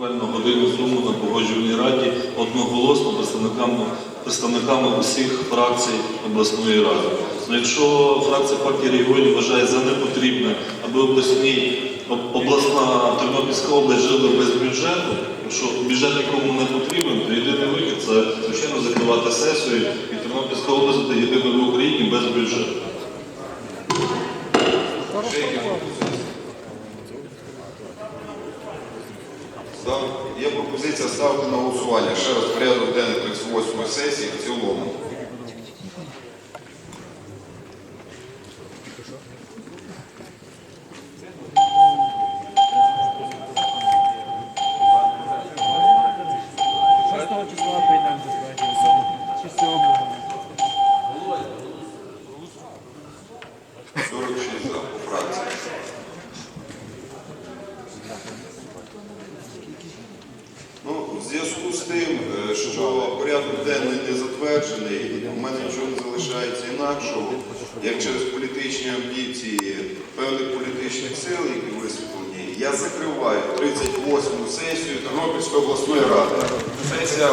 буквально годину тому на погоджувальній раді одноголосно представниками, представниками усіх фракцій обласної ради. Ну, якщо фракція партії регіонів вважає за непотрібне, аби обласні, обласна Тернопільська область жила без бюджету, що бюджет нікому не потрібен, то єдиний вихід це звичайно закривати сесію, і Тернопільська область буде єдиною в Україні без бюджету. Є пропозиція ставити на голосування ще раз порядок денний 38 сесії в цілому. Шостого в зв'язку з тим, е, що порядок денний не затверджений, у мене нічого не залишається інакшого, як через політичні амбіції певних політичних сил, які висвітлені, я закриваю 38-му сесію Тернопільської обласної ради. Сесія